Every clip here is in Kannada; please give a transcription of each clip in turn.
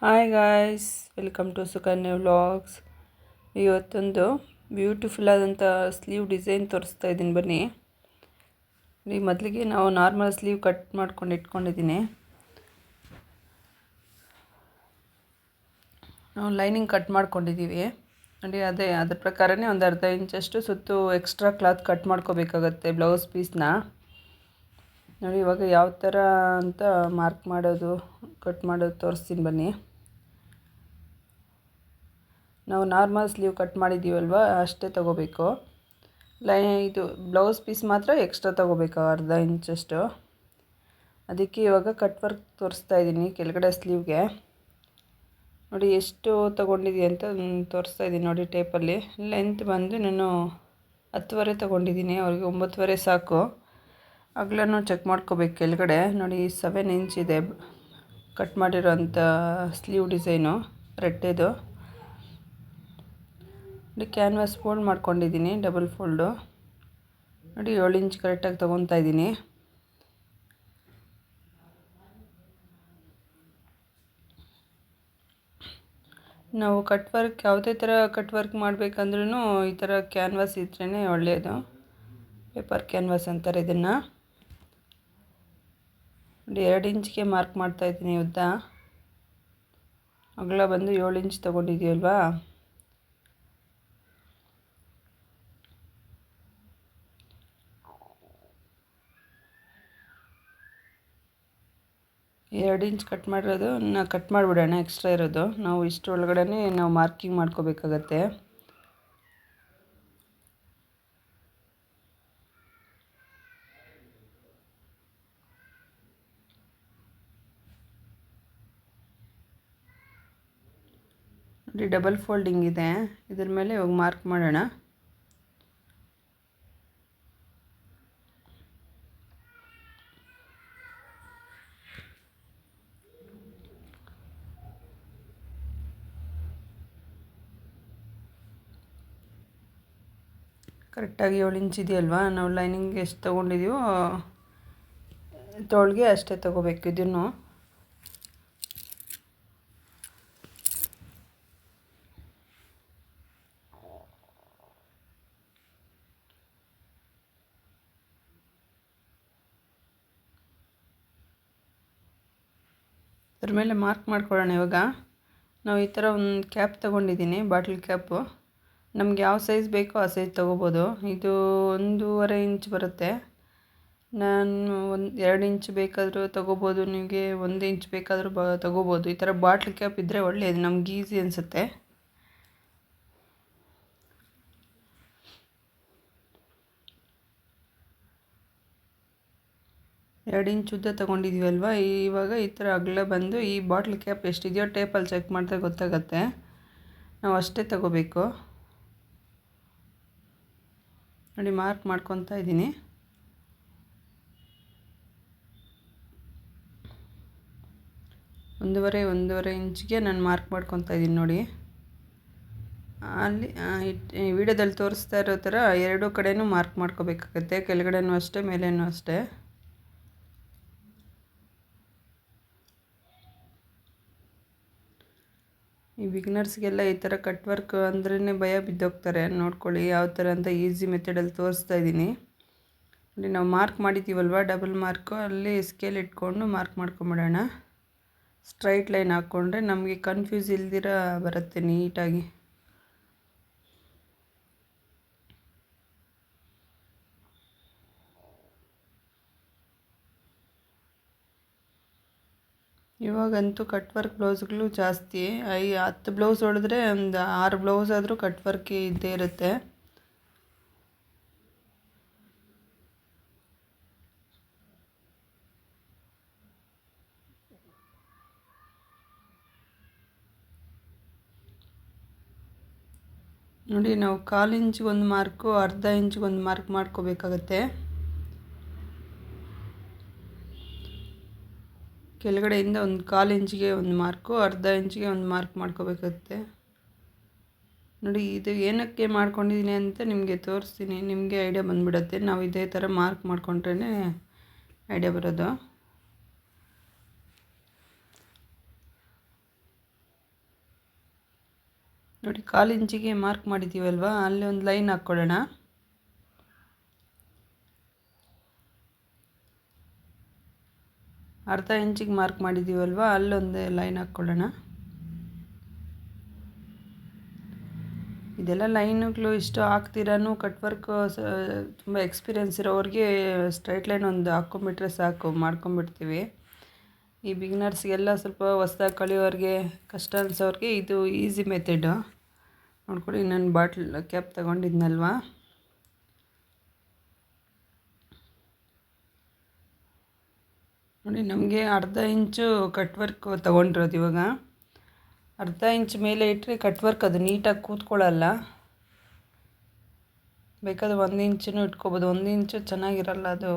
Hi guys welcome to Sukanya vlogs ಇವತ್ತೊಂದು ಬ್ಯೂಟಿಫುಲ್ ಆದಂಥ ಸ್ಲೀವ್ ಡಿಸೈನ್ ತೋರಿಸ್ತಾ ಇದ್ದೀನಿ ಬನ್ನಿ. ಈ ಮೊದಲಿಗೆ ನಾವು ನಾರ್ಮಲ್ ಸ್ಲೀವ್ ಕಟ್ ಮಾಡ್ಕೊಂಡು ಇಟ್ಕೊಂಡಿದ್ದೀನಿ. ನಾವು ಲೈನಿಂಗ್ ಕಟ್ ಮಾಡ್ಕೊಂಡಿದ್ದೀವಿ. ನೋಡಿ, ಅದೇ, ಅದ್ರ ಪ್ರಕಾರನೇ ಒಂದು ಅರ್ಧ ಇಂಚಷ್ಟು ಸುತ್ತು ಎಕ್ಸ್ಟ್ರಾ ಕ್ಲಾತ್ ಕಟ್ ಮಾಡ್ಕೋಬೇಕಾಗತ್ತೆ ಬ್ಲೌಸ್ ಪೀಸ್ನ ನೋಡಿ, ಇವಾಗ ಯಾವ ಥರ ಅಂತ ಮಾರ್ಕ್ ಮಾಡೋದು ಕಟ್ ಮಾಡೋದು ತೋರಿಸ್ತೀನಿ ಬನ್ನಿ. ನಾವು ನಾರ್ಮಲ್ ಸ್ಲೀವ್ ಕಟ್ ಮಾಡಿದ್ದೀವಲ್ವ, ಅಷ್ಟೇ ತೊಗೋಬೇಕು. ಲೈ, ಇದು ಬ್ಲೌಸ್ ಪೀಸ್ ಮಾತ್ರ ಎಕ್ಸ್ಟ್ರಾ ತೊಗೋಬೇಕು, ಅರ್ಧ ಇಂಚಷ್ಟು ಅದಕ್ಕೆ ಇವಾಗ ಕಟ್ ವರ್ಕ್ ತೋರಿಸ್ತಾ ಇದ್ದೀನಿ ಕೆಳಗಡೆ ಸ್ಲೀವ್ಗೆ ನೋಡಿ, ಎಷ್ಟು ತೊಗೊಂಡಿದ್ದೀನಿ ಅಂತ ತೋರಿಸ್ತಾ ಇದ್ದೀನಿ ನೋಡಿ ಟೇಪಲ್ಲಿ ಲೆಂತ್ ಬಂದು ನಾನು ಹತ್ತುವರೆ ತೊಗೊಂಡಿದ್ದೀನಿ, ಅವ್ರಿಗೆ ಒಂಬತ್ತುವರೆ ಸಾಕು. ಅಗ್ಲೂ ಚೆಕ್ ಮಾಡ್ಕೋಬೇಕು ಕೆಳಗಡೆ. ನೋಡಿ ಸೆವೆನ್ ಇಂಚ್ ಇದೆ. ಕಟ್ ಮಾಡಿರೋಂಥ ಸ್ಲೀವ್ ಡಿಸೈನು ರೆಟ್ಟೆದು ನೋಡಿ ಕ್ಯಾನ್ವಾಸ್ ಫೋಲ್ಡ್ ಮಾಡ್ಕೊಂಡಿದ್ದೀನಿ ಡಬಲ್ ಫೋಲ್ಡು ನೋಡಿ, ಏಳು ಇಂಚ್ ಕರೆಕ್ಟಾಗಿ ತೊಗೊತಾ ಇದ್ದೀನಿ. ನಾವು ಕಟ್ ವರ್ಕ್ ಯಾವುದೇ ಥರ ಕಟ್ ವರ್ಕ್ ಮಾಡಬೇಕಂದ್ರೂ ಈ ಥರ ಕ್ಯಾನ್ವಾಸ್ ಇದ್ರೇ ಒಳ್ಳೆಯದು ಪೇಪರ್ ಕ್ಯಾನ್ವಾಸ್ ಅಂತಾರೆ ಇದನ್ನು. ಎರಡು ಇಂಚಿಗೆ ಮಾರ್ಕ್ ಮಾಡ್ತಾಯಿದ್ದೀನಿ ಉದ್ದ. ಅಗಲ ಬಂದು ಏಳು ಇಂಚ್ ತೊಗೊಂಡಿದ್ದೀವಲ್ವಾ ಎರಡು ಇಂಚ್ ಕಟ್ ಮಾಡಿರೋದು ನಾ ಕಟ್ ಮಾಡಿಬಿಡೋಣ ಎಕ್ಸ್ಟ್ರಾ ಇರೋದು. ನಾವು ಇಷ್ಟು ಒಳಗಡೆ ನಾವು ಮಾರ್ಕಿಂಗ್ ಮಾಡ್ಕೋಬೇಕಾಗತ್ತೆ. ನೋಡಿ ಡಬಲ್ ಫೋಲ್ಡಿಂಗ್ ಇದೆ. ಇದ್ರ ಮೇಲೆ ಇವಾಗ ಮಾರ್ಕ್ ಮಾಡೋಣ. ಕರೆಕ್ಟಾಗಿ ಏಳು ಇಂಚ್ ಇದೆಯಲ್ವಾ? ನಾವು ಲೈನಿಂಗ್ ಎಷ್ಟು ತೊಗೊಂಡಿದ್ದೀವೋ ತೋಳಿಗೆ ಅಷ್ಟೇ ತೊಗೋಬೇಕು ಇದನ್ನು. ಅದ್ರ ಮೇಲೆ ಮಾರ್ಕ್ ಮಾಡ್ಕೊಳ್ಳೋಣ ಇವಾಗ. ನಾವು ಈ ಥರ ಒಂದು ಕ್ಯಾಪ್ ತೊಗೊಂಡಿದ್ದೀನಿ ಬಾಟ್ಲ್ ಕ್ಯಾಪು ನಮ್ಗೆ ಯಾವ ಸೈಜ್ ಬೇಕೋ ಆ ಸೈಜ್ ತೊಗೋಬೋದು. ಇದು ಒಂದೂವರೆ ಇಂಚ್ ಬರುತ್ತೆ. ನಾನು ಒಂದು ಎರಡು ಇಂಚ್ ಬೇಕಾದರೂ ತೊಗೋಬೋದು, ನಿಮಗೆ ಒಂದು ಇಂಚ್ ಬೇಕಾದರೂ ಬ, ತೊಗೋಬೋದು. ಈ ಥರ ಬಾಟ್ಲ್ ಕ್ಯಾಪ್ ಇದ್ದರೆ ಒಳ್ಳೆಯದು ನಮ್ಗೆ ಈಸಿ ಅನಿಸುತ್ತೆ. ಎರಡು ಇಂಚ್ ಉದ್ದ ತೊಗೊಂಡಿದ್ದೀವಲ್ವ ಇವಾಗ ಈ ಥರ ಅಗಲ ಬಂದು ಈ ಬಾಟ್ಲ್ ಕ್ಯಾಪ್ ಎಷ್ಟಿದೆಯೋ ಟೇಪಲ್ಲಿ ಚೆಕ್ ಮಾಡಿದ್ರೆ ಗೊತ್ತಾಗತ್ತೆ. ನಾವು ಅಷ್ಟೇ ತಗೋಬೇಕು. ನೋಡಿ ಮಾರ್ಕ್ ಮಾಡ್ಕೊತಾ ಇದ್ದೀನಿ. ಒಂದೂವರೆ ಒಂದೂವರೆ ಇಂಚ್ಗೆ ನಾನು ಮಾರ್ಕ್ ಮಾಡ್ಕೊತಾ ಇದ್ದೀನಿ ನೋಡಿ. ಅಲ್ಲಿ ವಿಡಿಯೋದಲ್ಲಿ ತೋರಿಸ್ತಾ ಇರೋ ಥರ ಎರಡೂ ಕಡೆಯೂ ಮಾರ್ಕ್ ಮಾಡ್ಕೋಬೇಕಾಗತ್ತೆ. ಕೆಳಗಡೆನೂ ಅಷ್ಟೇ, ಮೇಲೇನೂ ಅಷ್ಟೇ. ಈ ಬಿಗ್ನರ್ಸ್ಗೆಲ್ಲ ಈ ಥರ ಕಟ್ ವರ್ಕ್ ಅಂದ್ರೇ ಭಯ ಬಿದ್ದೋಗ್ತಾರೆ. ನೋಡ್ಕೊಳ್ಳಿ ಯಾವ ಥರ ಅಂತ ಈಸಿ ಮೆಥಡಲ್ಲಿ ತೋರಿಸ್ತಾ ಇದ್ದೀನಿ. ಅಲ್ಲಿ ನಾವು ಮಾರ್ಕ್ ಮಾಡಿದ್ದೀವಲ್ವ? ಡಬಲ್ ಮಾರ್ಕು ಅಲ್ಲಿ ಸ್ಕೇಲ್ ಇಟ್ಕೊಂಡು ಮಾರ್ಕ್ ಮಾಡ್ಕೊಂಬಿಡೋಣ. ಸ್ಟ್ರೈಟ್ ಲೈನ್ ಹಾಕ್ಕೊಂಡ್ರೆ ನಮಗೆ ಕನ್ಫ್ಯೂಸ್ ಇಲ್ದಿರ ಬರುತ್ತೆ ನೀಟಾಗಿ ಇವಾಗಂತೂ ಕಟ್ ವರ್ಕ್ ಬ್ಲೌಸ್ಗಳು ಜಾಸ್ತಿ. ಐ ಹತ್ತು ಬ್ಲೌಸ್ ಹೊಡೆದ್ರೆ ಒಂದು ಆರು ಬ್ಲೌಸ್ ಆದರೂ ಕಟ್ ಇದ್ದೇ ಇರುತ್ತೆ. ನೋಡಿ, ನಾವು ಕಾಲು ಇಂಚಿಗೆ ಒಂದು ಮಾರ್ಕು ಅರ್ಧ ಇಂಚಿಗೆ ಒಂದು ಮಾರ್ಕ್ ಮಾಡ್ಕೋಬೇಕಾಗತ್ತೆ. ಕೆಳಗಡೆಯಿಂದ ಒಂದು ಕಾಲು ಇಂಚಿಗೆ ಒಂದು ಮಾರ್ಕು, ಅರ್ಧ ಇಂಚಿಗೆ ಒಂದು ಮಾರ್ಕ್ ಮಾಡ್ಕೋಬೇಕಾಗುತ್ತೆ. ನೋಡಿ, ಇದು ಏನಕ್ಕೆ ಮಾಡ್ಕೊಂಡಿದ್ದೀನಿ ಅಂತ ನಿಮಗೆ ತೋರಿಸ್ತೀನಿ. ನಿಮಗೆ ಐಡಿಯಾ ಬಂದುಬಿಡತ್ತೆ. ನಾವು ಇದೇ ಥರ ಮಾರ್ಕ್ ಮಾಡಿಕೊಂಡ್ರೇ ಐಡಿಯಾ ಬರೋದು. ನೋಡಿ, ಕಾಲು ಇಂಚಿಗೆ ಮಾರ್ಕ್ ಮಾಡಿದ್ದೀವಲ್ವ? ಅಲ್ಲಿ ಒಂದು ಲೈನ್ ಹಾಕ್ಕೊಳ್ಳೋಣ. ಅರ್ಧ ಇಂಚಿಗೆ ಮಾರ್ಕ್ ಮಾಡಿದ್ದೀವಲ್ವ? ಅಲ್ಲೊಂದು ಲೈನ್ ಹಾಕ್ಕೊಳ್ಳೋಣ. ಇದೆಲ್ಲ ಲೈನ್ಗಳು ಇಷ್ಟು ಹಾಕ್ತಿರಾನು ಕಟ್ ವರ್ಕ್ ತುಂಬ ಎಕ್ಸ್ಪೀರಿಯೆನ್ಸ್ ಇರೋರಿಗೆ ಸ್ಟ್ರೈಟ್ ಲೈನ್ ಒಂದು ಹಾಕ್ಕೊಂಬಿಟ್ರೆ ಸಾಕು, ಮಾಡ್ಕೊಂಬಿಡ್ತೀವಿ. ಈ ಬಿಗಿನರ್ಸ್ಗೆಲ್ಲ ಸ್ವಲ್ಪ ಹೊಸ್ದಾಗಿ ಕಲಿಯೋರಿಗೆ ಕಷ್ಟ ಅನ್ಸೋರಿಗೆ ಇದು ಈಸಿ ಮೆಥಡು. ನೋಡ್ಕೊಳ್ಳಿ, ಇನ್ನೊಂದು ಬಾಟ್ಲ್, ಕ್ಯಾಪ್ ತಗೊಂಡಿದ್ನಲ್ವಾ? ನೋಡಿ, ನಮಗೆ ಅರ್ಧ ಇಂಚು ಕಟ್ ವರ್ಕ್ ತೊಗೊಂಡಿರೋದು ಇವಾಗ. ಅರ್ಧ ಇಂಚ್ ಮೇಲೆ ಇಟ್ಟರೆ ಕಟ್ ವರ್ಕ್ ಅದು ನೀಟಾಗಿ ಕೂತ್ಕೊಳ್ಳಲ್ಲ. ಬೇಕಾದ್ರೆ ಒಂದು ಇಂಚೂ ಇಟ್ಕೋಬೋದು. ಒಂದು ಇಂಚು ಚೆನ್ನಾಗಿರಲ್ಲ, ಅದು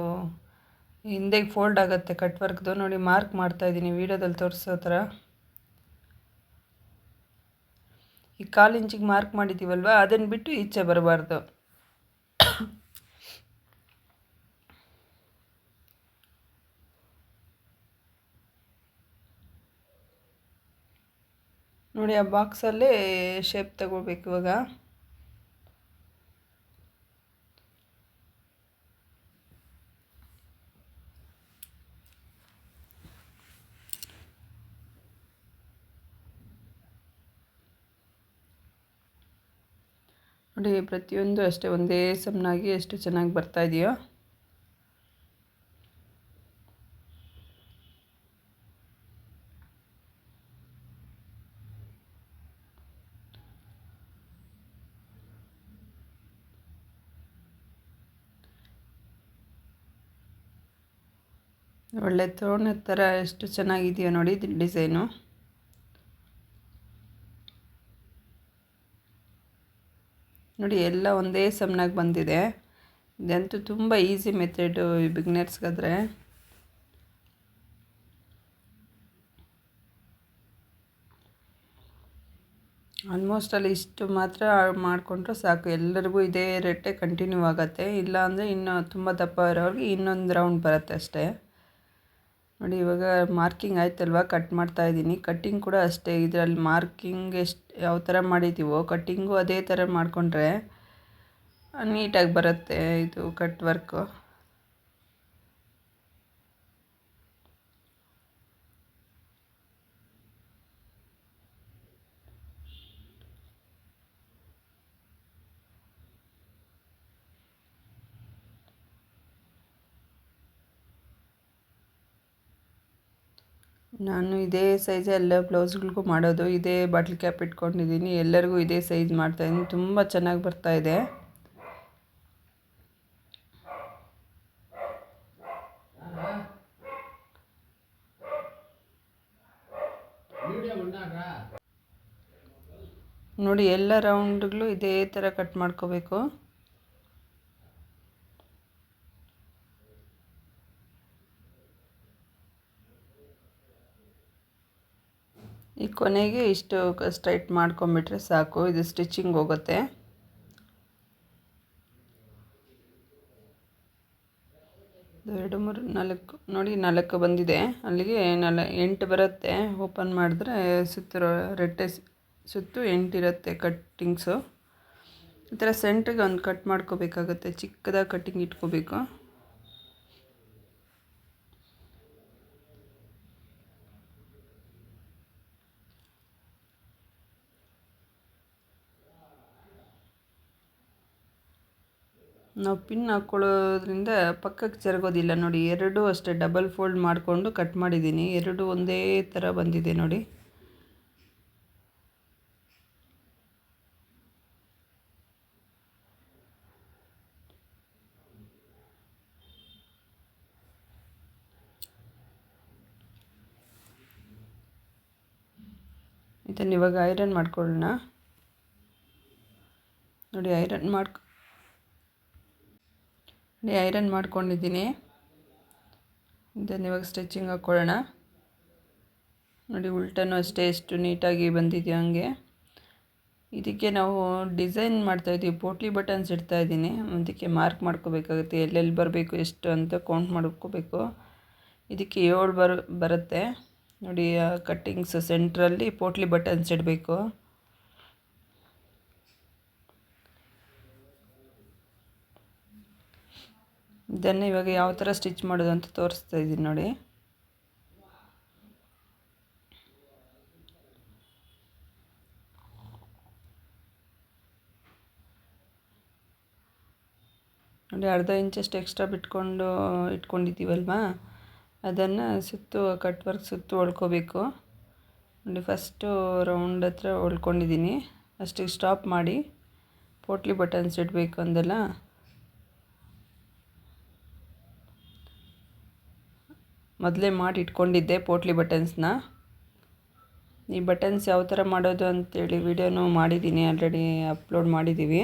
ಹಿಂದೆ ಫೋಲ್ಡ್ ಆಗುತ್ತೆ ಕಟ್ ವರ್ಕ್ದು ನೋಡಿ ಮಾರ್ಕ್ ಮಾಡ್ತಾಯಿದ್ದೀನಿ ವೀಡಿಯೋದಲ್ಲಿ ತೋರಿಸೋ ಥರ. ಈ ಕಾಲು ಇಂಚಿಗೆ ಮಾರ್ಕ್ ಮಾಡಿದ್ದೀವಲ್ವ ಅದನ್ನು ಬಿಟ್ಟು ಈಚೆ ಬರಬಾರ್ದು. ನೋಡಿ, ಆ ಬಾಕ್ಸಲ್ಲೇ ಶೇಪ್ ತಗೋಬೇಕು ಇವಾಗ. ನೋಡಿ, ಪ್ರತಿಯೊಂದು ಅಷ್ಟೇ, ಒಂದೇ ಸಮನಾಗಿ ಎಷ್ಟು ಚೆನ್ನಾಗಿ ಬರ್ತಾ ಇದೆಯೋ. ಒಳ್ಳೆ ತೋರಣ ಥರ ಎಷ್ಟು ಚೆನ್ನಾಗಿದೆಯೋ ನೋಡಿ ಡಿಸೈನು. ನೋಡಿ, ಎಲ್ಲ ಒಂದೇ ಸಮನಾಗಿ ಬಂದಿದೆ. ಇದಂತೂ ತುಂಬ ಈಸಿ ಮೆಥಡು ಈ ಬಿಗ್ನರ್ಸ್ಗಾದರೆ. ಆಲ್ಮೋಸ್ಟ್ ಅಲ್ಲಿ ಇಷ್ಟು ಮಾತ್ರ ಮಾಡಿಕೊಂಡ್ರೆ ಸಾಕು. ಎಲ್ಲರಿಗೂ ಇದೇ ರೇಟೇ ಕಂಟಿನ್ಯೂ ಆಗುತ್ತೆ. ಇಲ್ಲ ಅಂದರೆ ಇನ್ನೂ ತುಂಬ ದಪ್ಪ ಇರೋರಿಗೆ ಇನ್ನೊಂದು ರೌಂಡ್ ಬರುತ್ತೆ ಅಷ್ಟೇ. ನೋಡಿ, ಇವಾಗ ಮಾರ್ಕಿಂಗ್ ಆಯ್ತಲ್ವ? ಕಟ್ ಮಾಡ್ತಾ ಇದ್ದೀನಿ. ಕಟ್ಟಿಂಗ್ ಕೂಡ ಅಷ್ಟೇ. ಇದರಲ್ಲಿ ಮಾರ್ಕಿಂಗ್ ಎಷ್ಟು, ಯಾವ ಥರ ಮಾಡಿದ್ದೀವೋ ಕಟ್ಟಿಂಗು ಅದೇ ಥರ ಮಾಡಿಕೊಂಡ್ರೆ, ನೀಟಾಗಿ ಬರುತ್ತೆ ಇದು ಕಟ್ ವರ್ಕು. ನಾನು ಇದೇ ಸೈಜ್ ಎಲ್ಲ ಬ್ಲೌಸ್ಗಳಿಗೂ ಮಾಡೋದು, ಇದೇ ಬಾಟ್ಲ್ ಕ್ಯಾಪ್ ಇಟ್ಕೊಂಡಿದ್ದೀನಿ ಎಲ್ಲರಿಗೂ ಇದೇ ಸೈಜ್ ಮಾಡ್ತಾಯಿದ್ದೀನಿ ತುಂಬ ಚೆನ್ನಾಗಿ ಬರ್ತಾ ಇದೆ. ನೋಡಿ, ಎಲ್ಲ ರೌಂಡ್ಗಳು ಇದೇ ಥರ ಕಟ್ ಮಾಡ್ಕೋಬೇಕು. ಈ ಕೊನೆಗೆ ಇಷ್ಟು ಸ್ಟ್ರೈಟ್ ಮಾಡ್ಕೊಂಬಿಟ್ರೆ ಸಾಕು. ಇದು ಸ್ಟಿಚಿಂಗ್ ಹೋಗುತ್ತೆ. ಎರಡು, ಮೂರು, ನಾಲ್ಕು, ನೋಡಿ ನಾಲ್ಕು ಬಂದಿದೆ. ಅಲ್ಲಿಗೆ ನಾಲ್, ಎಂಟು ಬರುತ್ತೆ. ಓಪನ್ ಮಾಡಿದ್ರೆ ಸುತ್ತಿರೋ ರೆಟ್ಟೆ ಸುತ್ತು ಎಂಟಿರುತ್ತೆ ಕಟ್ಟಿಂಗ್ಸು ಈ ಥರ ಸೆಂಟ್ರಿಗೆ ಒಂದು ಕಟ್ ಮಾಡ್ಕೋಬೇಕಾಗುತ್ತೆ. ಚಿಕ್ಕದಾಗಿ ಕಟ್ಟಿಂಗ್ ಇಟ್ಕೋಬೇಕು. ನಾವು ಪಿನ್ ಹಾಕ್ಕೊಳ್ಳೋದ್ರಿಂದ ಪಕ್ಕಕ್ಕೆ ಜರುಗೋದಿಲ್ಲ ನೋಡಿ. ಎರಡೂ ಅಷ್ಟೇ ಡಬಲ್ ಫೋಲ್ಡ್ ಮಾಡಿಕೊಂಡು ಕಟ್ ಮಾಡಿದ್ದೀನಿ. ಎರಡು ಒಂದೇ ಥರ ಬಂದಿದೆ ನೋಡಿ. ಇದನ್ನು ಇವಾಗ ಐರನ್ ಮಾಡ್ಕೊಳ್ಳೋಣ. ನೋಡಿ, ಐರನ್ ಮಾಡ್ಕೊ ಐರನ್ ಮಾಡ್ಕೊಂಡಿದ್ದೀನಿ. ಇದನ್ನು ಇವಾಗ ಸ್ಟಿಚಿಂಗ್ ಹಾಕ್ಕೊಳ್ಳೋಣ. ನೋಡಿ, ಉಲ್ಟನೂ ಅಷ್ಟೇ ಎಷ್ಟು ನೀಟಾಗಿ ಬಂದಿದೆಯೋ ಹಂಗೆ. ಇದಕ್ಕೆ ನಾವು ಡಿಸೈನ್ ಮಾಡ್ತಾಯಿದ್ದೀವಿ ಪೋಟ್ಲಿ ಬಟನ್ಸ್ ಇಡ್ತಾಯಿದ್ದೀನಿ ಅದಕ್ಕೆ ಮಾರ್ಕ್ ಮಾಡ್ಕೋಬೇಕಾಗುತ್ತೆ. ಎಲ್ಲೆಲ್ಲಿ ಬರಬೇಕು, ಎಷ್ಟು ಅಂತ ಕೌಂಟ್ ಮಾಡ್ಕೋಬೇಕು. ಇದಕ್ಕೆ ಏಳು ಬರು, ಬರುತ್ತೆ. ನೋಡಿ ಕಟ್ಟಿಂಗ್ಸ್ ಸೆಂಟ್ರಲ್ಲಿ ಪೋಟ್ಲಿ ಬಟನ್ಸ್ ಇಡಬೇಕು. ಇದನ್ನು ಇವಾಗ ಯಾವ ಥರ ಸ್ಟಿಚ್ ಮಾಡೋದು ಅಂತ ತೋರಿಸ್ತಾ ಇದ್ದೀನಿ ನೋಡಿ. ನೋಡಿ ಅರ್ಧ ಇಂಚಷ್ಟು ಎಕ್ಸ್ಟ್ರಾ ಬಿಟ್ಕೊಂಡು ಇಟ್ಕೊಂಡಿದ್ದೀವಲ್ವಾ? ಅದನ್ನು ಸುತ್ತು ಕಟ್ ವರ್ಕ್ ಸುತ್ತು ಹೊಳ್ಕೋಬೇಕು ನೋಡಿ ಫಸ್ಟು ರೌಂಡ್ ಹತ್ರ ಹೊಳ್ಕೊಂಡಿದ್ದೀನಿ ಅಷ್ಟಿಗೆ ಸ್ಟಾಪ್ ಮಾಡಿ, ಪೋಟ್ಲಿ ಬಟನ್ಸ್ ಇಡಬೇಕು ಅಂದಲ್ಲ. ಮೊದಲೇ ಮಾಡಿ ಇಟ್ಕೊಂಡಿದ್ದೆ ಪೋಟ್ಲಿ ಬಟನ್ಸ್ನ. ಈ ಬಟನ್ಸ್ ಯಾವ ಥರ ಮಾಡೋದು ಅಂತೇಳಿ ವಿಡಿಯೋನು ಮಾಡಿದ್ದೀನಿ, ಆಲ್ರೆಡಿ ಅಪ್ಲೋಡ್ ಮಾಡಿದ್ದೀವಿ.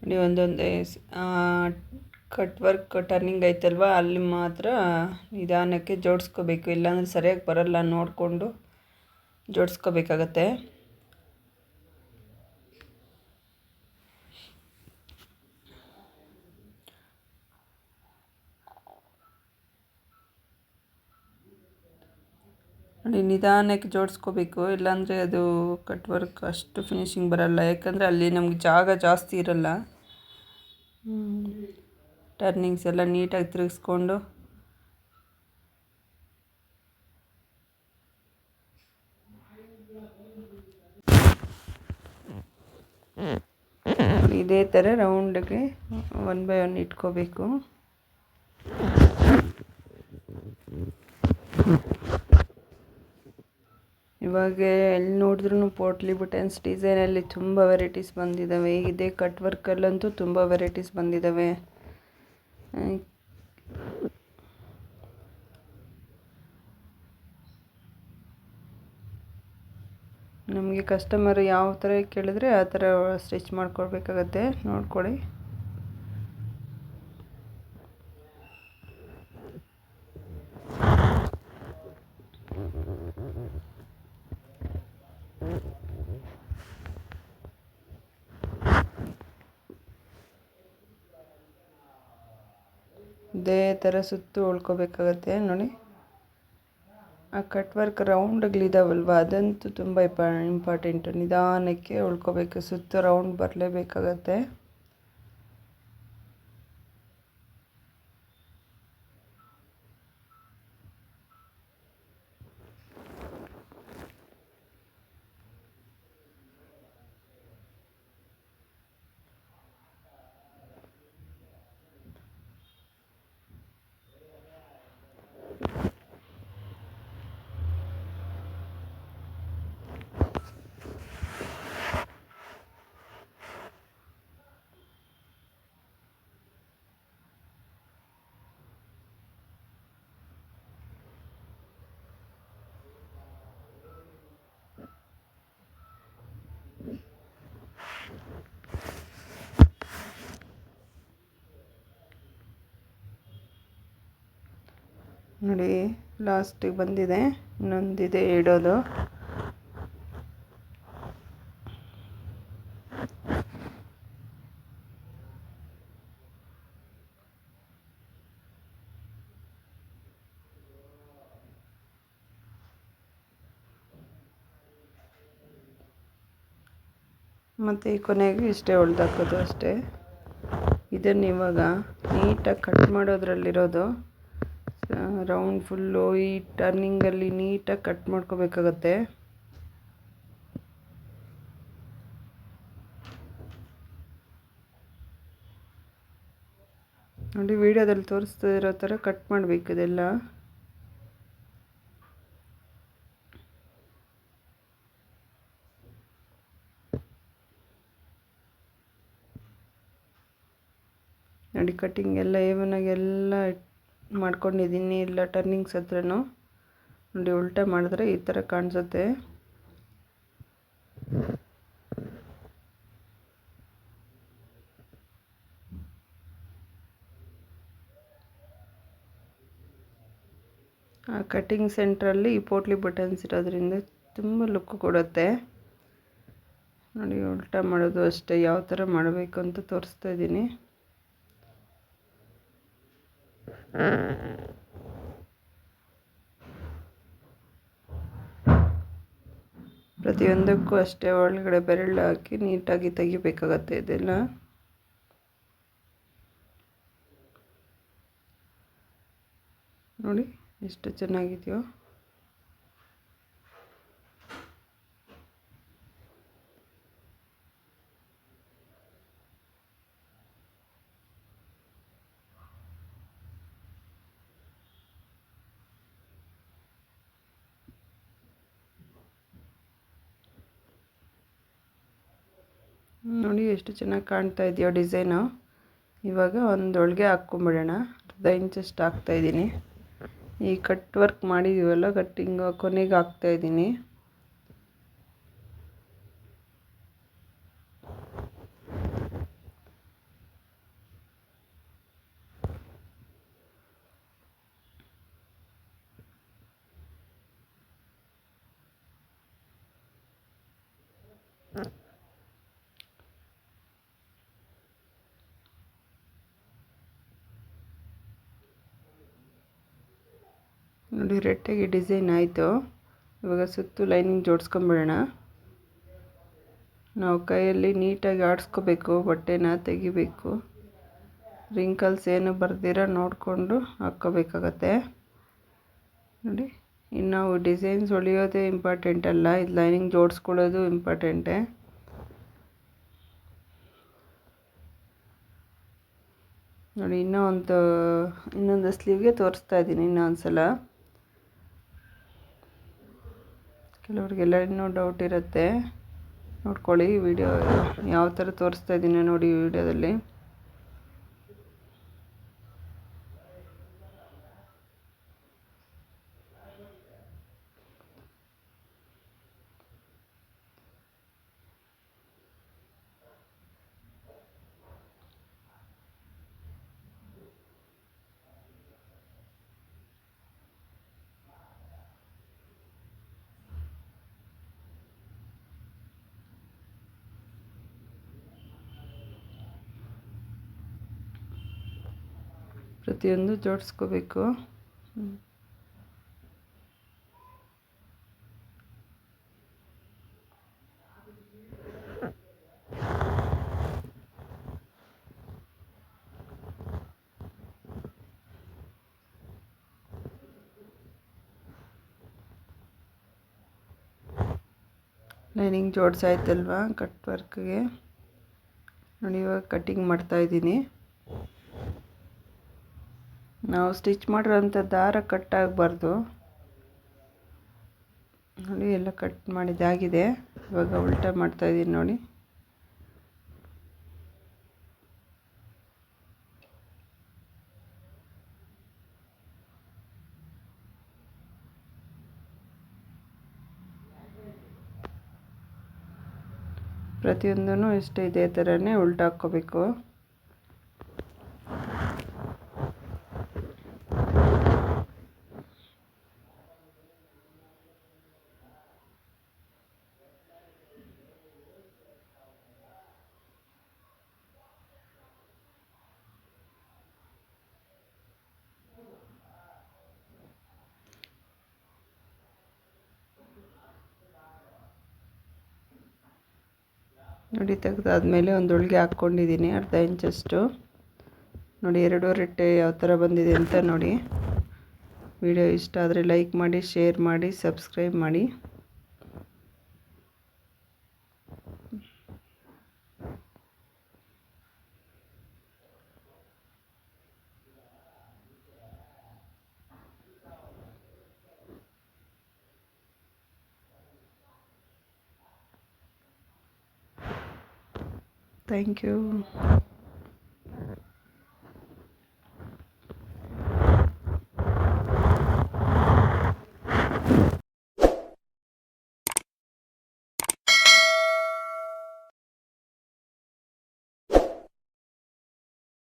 ನೋಡಿ, ಒಂದೊಂದೇ ಕಟ್ ವರ್ಕ್ ಟರ್ನಿಂಗ್ ಐತಲ್ವ, ಅಲ್ಲಿ ಮಾತ್ರ ನಿಧಾನಕ್ಕೆ ಜೋಡಿಸ್ಕೋಬೇಕು. ಇಲ್ಲಾಂದರೆ ಸರಿಯಾಗಿ ಬರಲ್ಲ, ನೋಡಿಕೊಂಡು ಜೋಡಿಸ್ಕೋಬೇಕಾಗತ್ತೆ. ನೋಡಿ ನಿಧಾನಕ್ಕೆ ಜೋಡಿಸ್ಕೋಬೇಕು. ಇಲ್ಲಾಂದರೆ ಅದು ಕಟ್ ವರ್ಕ್ ಅಷ್ಟು ಫಿನಿಶಿಂಗ್ ಬರಲ್ಲ. ಯಾಕಂದರೆ ಅಲ್ಲಿ ನಮಗೆ ಜಾಗ ಜಾಸ್ತಿ ಇರಲ್ಲ. ಟರ್ನಿಂಗ್ಸ್ ಎಲ್ಲ ನೀಟಾಗಿ ತಿರುಗಿಸ್ಕೊಂಡು. ಇದೇ ಥರ ರೌಂಡ್ಗೆ ಒನ್ ಬೈ ಒನ್ ಇಟ್ಕೋಬೇಕು. ಇವಾಗ ಎಲ್ಲಿ ನೋಡಿದ್ರೂ ಪೋಟ್ಲಿ ಬಟನ್ಸ್ ಡಿಸೈನಲ್ಲಿ ತುಂಬ ವೆರೈಟೀಸ್ ಬಂದಿದ್ದಾವೆ. ಇದೇ ಕಟ್ ವರ್ಕಲ್ಲಂತೂ ತುಂಬ ವೆರೈಟೀಸ್ ಬಂದಿದ್ದಾವೆ. ನಮಗೆ ಕಸ್ಟಮರ್ ಯಾವ ಥರ ಕೇಳಿದ್ರೆ ಆ ಥರ ಸ್ಟಿಚ್ ಮಾಡ್ಕೊಡ್ಬೇಕಾಗತ್ತೆ ನೋಡ್ಕೊಳ್ಳಿ. ಇದೇ ಥರ ಸುತ್ತು ಉಳ್ಕೋಬೇಕಾಗತ್ತೆ, ನೋಡಿ. ಆ ಕಟ್ ವರ್ಕ್ ರೌಂಡ್ಗಳಿದಾವಲ್ವ ಅದಂತೂ ತುಂಬ ಇಂಪ ಇಂಪಾರ್ಟೆಂಟು ನಿಧಾನಕ್ಕೆ ಉಳ್ಕೋಬೇಕು, ಸುತ್ತು ರೌಂಡ್ ಬರಲೇಬೇಕಾಗತ್ತೆ. ನೋಡಿ ಲಾಸ್ಟಿಗೆ ಬಂದಿದೆ. ಇನ್ನೊಂದಿದೆ ಇಡೋದು. ಮತ್ತು ಈ ಕೊನೆಗೆ ಇಷ್ಟೇ ಉಳ್ದಾಕೋದು ಅಷ್ಟೇ. ಇದನ್ನು ಇವಾಗ ನೀಟಾಗಿ ಕಟ್ ಮಾಡೋದ್ರಲ್ಲಿರೋದು. ರೌಂಡ್ ಫುಲ್ಲು ಈ ಟರ್ನಿಂಗಲ್ಲಿ ನೀಟಾಗಿ ಕಟ್ ಮಾಡ್ಕೋಬೇಕಾಗತ್ತೆ. ನೋಡಿ ವಿಡಿಯೋದಲ್ಲಿ ತೋರಿಸ್ತಾ ಇರೋ ಥರ ಕಟ್ ಮಾಡಬೇಕು ಇದೆಲ್ಲ. ನೋಡಿ ಕಟ್ಟಿಂಗ್ ಎಲ್ಲ ಏವನಾಗಿ ಎಲ್ಲ ಮಾಡ್ಕೊಂಡಿದ್ದೀನಿ, ಇಲ್ಲ ಟರ್ನಿಂಗ್ಸ್ ಹತ್ರನೂ. ನೋಡಿ, ಉಲ್ಟಾ ಮಾಡಿದ್ರೆ ಈ ಥರ ಕಾಣಿಸುತ್ತೆ. ಆ ಕಟ್ಟಿಂಗ್ ಸೆಂಟ್ರಲ್ಲಿ ಈ ಪೋಟ್ಲಿ ಬಟನ್ಸ್ ಇರೋದ್ರಿಂದ ತುಂಬ ಲುಕ್ ಕೊಡುತ್ತೆ. ನೋಡಿ, ಉಲ್ಟಾ ಮಾಡೋದು ಅಷ್ಟೇ. ಯಾವ ಥರ ಮಾಡಬೇಕು ಅಂತ ತೋರಿಸ್ತಾ ಇದ್ದೀನಿ. ಪ್ರತಿಯೊಂದಕ್ಕೂ ಅಷ್ಟೇ ಒಳಗಡೆ ಬೆರಳು ಹಾಕಿ ನೀಟಾಗಿ ತೆಗಿಬೇಕಾಗತ್ತೆ ಇದೆಲ್ಲ. ನೋಡಿ ಎಷ್ಟು ಚೆನ್ನಾಗಿದೆಯೋ. ನೋಡಿ ಎಷ್ಟು ಚೆನ್ನಾಗಿ ಕಾಣ್ತಾ ಇದೆಯೋ ಡಿಸೈನು. ಇವಾಗ ಒಂದೊಳಗೆ ಹಾಕ್ಕೊಂಬಿಡೋಣ. ಅರ್ಧ ಇಂಚಷ್ಟು ಹಾಕ್ತಾಯಿದ್ದೀನಿ ಈ ಕಟ್ ವರ್ಕ್ ಮಾಡಿದ್ದೀವಲ್ಲ ಕಟ್ಟಿಂಗ್ ಕೊನೆಗೆ ಹಾಕ್ತಾಯಿದ್ದೀನಿ ನೋಡಿ, ರೆಟ್ಟಾಗಿ ಡಿಸೈನ್ ಆಯಿತು. ಇವಾಗ ಸುತ್ತು ಲೈನಿಂಗ್ ಜೋಡಿಸ್ಕೊಂಬಿಡೋಣ. ನಾವು ಕೈಯಲ್ಲಿ ನೀಟಾಗಿ ಆಡಿಸ್ಕೋಬೇಕು, ಬಟ್ಟೆನ ತೆಗಿಬೇಕು. ರಿಂಕಲ್ಸ್ ಏನು ಬರ್ದಿರ ನೋಡಿಕೊಂಡು ಹಾಕ್ಕೋಬೇಕಾಗತ್ತೆ. ನೋಡಿ, ಇನ್ನು ನಾವು ಡಿಸೈನ್ಸ್ ಹೊಲಿಯೋದೇ ಇಂಪಾರ್ಟೆಂಟ್ ಅಲ್ಲ, ಇದು ಲೈನಿಂಗ್ ಜೋಡಿಸ್ಕೊಳ್ಳೋದು ಇಂಪಾರ್ಟೆಂಟೇ. ನೋಡಿ, ಇನ್ನೂ ಒಂದು, ಇನ್ನೊಂದು ಸ್ಲೀವ್ಗೆ ತೋರಿಸ್ತಾ ಇದ್ದೀನಿ ಇನ್ನೊಂದು ಸಲ ಕೆಲವ್ರಿಗೆಲ್ಲ ಎಲ್ಲರಿಗೂ ಡೌಟ್ ಇರುತ್ತೆ. ನೋಡ್ಕೊಳ್ಳಿ ವಿಡಿಯೋ ಯಾವ ಥರ ತೋರಿಸ್ತಾ ಇದ್ದೀನಿ ನೋಡಿ ವಿಡಿಯೋದಲ್ಲಿ ಪ್ರತಿಯೊಂದು ಜೋಡಿಸ್ಕೋಬೇಕು. Lining ಜೋಡಿಸಾಯ್ತಲ್ವಾ cut ವರ್ಕ್ಗೆ. ನೋಡಿ ಇವಾಗ ಕಟ್ಟಿಂಗ್ ಮಾಡ್ತಾಯಿದ್ದೀನಿ ನಾವು ಸ್ಟಿಚ್ ಮಾಡಿರೋಂಥ ದಾರ ಕಟ್ ಆಗಬಾರ್ದು ನೋಡಿ, ಎಲ್ಲ ಕಟ್ ಮಾಡಿದ್ದಾಗಿದೆ ಇವಾಗ ಉಲ್ಟಾ ಮಾಡ್ತಾಯಿದ್ದೀನಿ ನೋಡಿ. ಪ್ರತಿಯೊಂದೂ ಇಷ್ಟೇ ಇದೇ ಥರನೇ ಉಲ್ಟಾ ನೋಡಿ, ತೆಗೆದಾದ್ಮೇಲೆ ಒಂದು ಹೋಳಿಗೆ ಹಾಕ್ಕೊಂಡಿದ್ದೀನಿ, ಅರ್ಧ ಇಂಚಷ್ಟು. ನೋಡಿ ಎರಡು ರೆಟ್ಟೆ ಯಾವ ಥರ ಬಂದಿದೆ ಅಂತ ನೋಡಿ. ವಿಡಿಯೋ ಇಷ್ಟ ಆದರೆ ಲೈಕ್ ಮಾಡಿ, ಶೇರ್ ಮಾಡಿ, ಸಬ್ಸ್ಕ್ರೈಬ್ ಮಾಡಿ. Thank you.